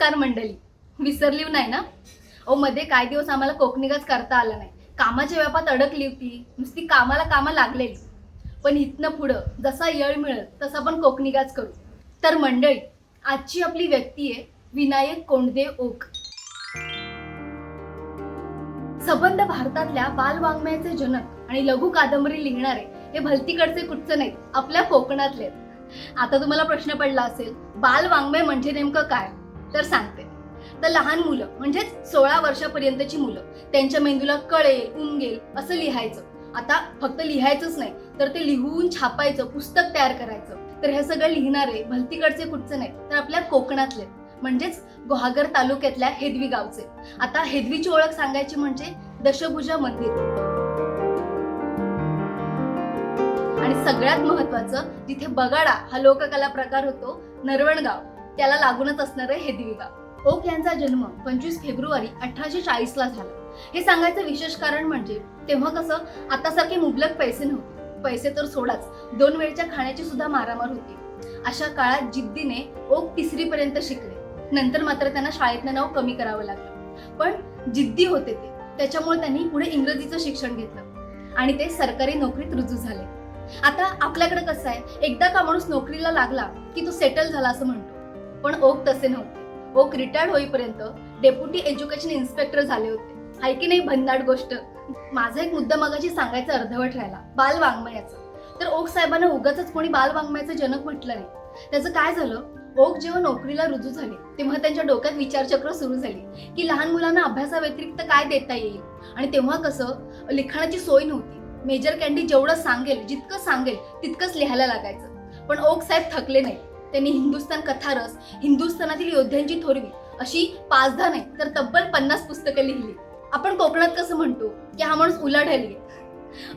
नमस्कार मंडळी. विसरली नाही ना? ओ मध्ये काय दिवस आम्हाला कोकणीगाच करता आला नाही. कामाच्या व्यापात अडकली होती. नुसती कामाला कामं लागलेली. पण इथनं पुढं जसा येळ मिळेल तसा आपण कोकणीगाच करू. तर मंडळी आजची आपली व्यक्ती आहे विनायक कोंडदे ओक. सबंध भारतातल्या बालवाङ्मयाचे जनक आणि लघु कादंबरी लिहिणारे हे भलतीकडचे कुठचं नाहीत आपल्या कोकणातले आहेत. आता तुम्हाला प्रश्न पडला असेल बाल वाङ्मय म्हणजे नेमकं काय? तर सांगते. तर लहान मुलं म्हणजेच सोळा वर्षापर्यंतची मुलं त्यांच्या मेंदूला कळेल उमगेल असं लिहायचं. आता फक्त लिहायचंच नाही तर ते लिहून छापायचं पुस्तक तयार करायचं. तर हे सगळं लिहिणारे भलतीकडचे कुठचे नाही तर आपल्या कोकणातले. म्हणजेच गुहागर तालुक्यातल्या हेदवी गावचे. आता हेदवीची ओळख सांगायची म्हणजे दशभुजा मंदिर. आणि सगळ्यात महत्वाचं जिथे बगाडा हा लोककला प्रकार होतो नरवणगाव. त्याला लागूनच असणारं हे दिवा ओक यांचा जन्म पंचवीस फेब्रुवारी अठराशे चाळीस ला झाला. हे सांगायचं विशेष कारण म्हणजे तेव्हा कसं आतासारखे मुबलक पैसे नव्हते. पैसे तर सोडाच दोन वेळच्या खाण्याची सुद्धा मारामार होती. अशा काळात जिद्दीने ओक तिसरी पर्यंत शिकले. नंतर मात्र त्यांना शाळेतनं नाव कमी करावं लागलं. पण जिद्दी होते ते. त्याच्यामुळे त्यांनी पुढे इंग्रजीचं शिक्षण घेतलं. आणि ते सरकारी नोकरीत रुजू झाले. आता आपल्याकडे कसं आहे एकदा का माणूस नोकरीला लागला की तो सेटल झाला असं म्हणतो. पण ओक तसे नव्हते. ओक रिटायर्ड होईपर्यंत डेप्युटी एज्युकेशन इन्स्पेक्टर झाले होते. हाय की नाही भन्नाट गोष्ट? माझा एक मुद्दा मगाशी सांगायचा अर्धवट राहिला. बाल वाङ्मयाचा. तर ओक साहेबांना उगाच कोणी बाल वाङ्मयाचं जनक म्हटलं नाही. त्याचं काय झालं? ओक जेव्हा नोकरीला रुजू झाले तेव्हा त्यांच्या डोक्यात विचारचक्र सुरू झाली की लहान मुलांना अभ्यासाव्यतिरिक्त काय देता येईल? आणि तेव्हा कसं? लिखाणाची सोय नव्हती. मेजर कॅन्डी जेवढं सांगेल जितकं सांगेल तितकंच लिहायला लागायचं. पण ओक साहेब थकले नाही त्यांनी हिंदुस्थान कथारस हिंदुस्थानातील योद्ध्यांची थोरवी अशी पाच दहा नाही तर तब्बल पन्नास पुस्तकं लिहिली. आपण कोकणात कसं म्हणतो की हा माणूस उलाढाली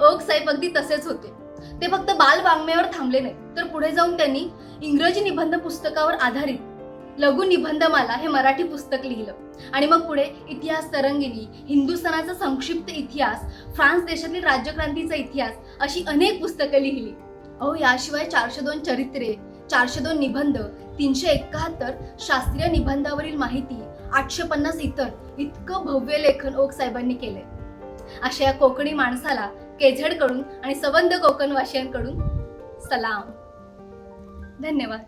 ओक साहेब अगदी तसेच होते. ते फक्त बाल वाङ्मयावर थांबले नाही तर पुढे जाऊन त्यांनी इंग्रजी निबंध पुस्तकावर आधारित लघु निबंधमाला हे मराठी पुस्तक लिहिलं. आणि मग पुढे इतिहास तरंगिणी हिंदुस्थानाचा संक्षिप्त इतिहास फ्रान्स देशातील राज्यक्रांतीचा इतिहास अशी अनेक पुस्तकं लिहिली. अहो याशिवाय चारशे दोन चरित्रे चारशे दोन निबंध तीनशे एकाहत्तर शास्त्रीय निबंधावरील माहिती आठशे पन्नास इतर इतकं भव्य लेखन ओक साहेबांनी केले. अशा या कोकणी माणसाला केझेडकडून आणि सबंध कोकणवासियांकडून सलाम. धन्यवाद.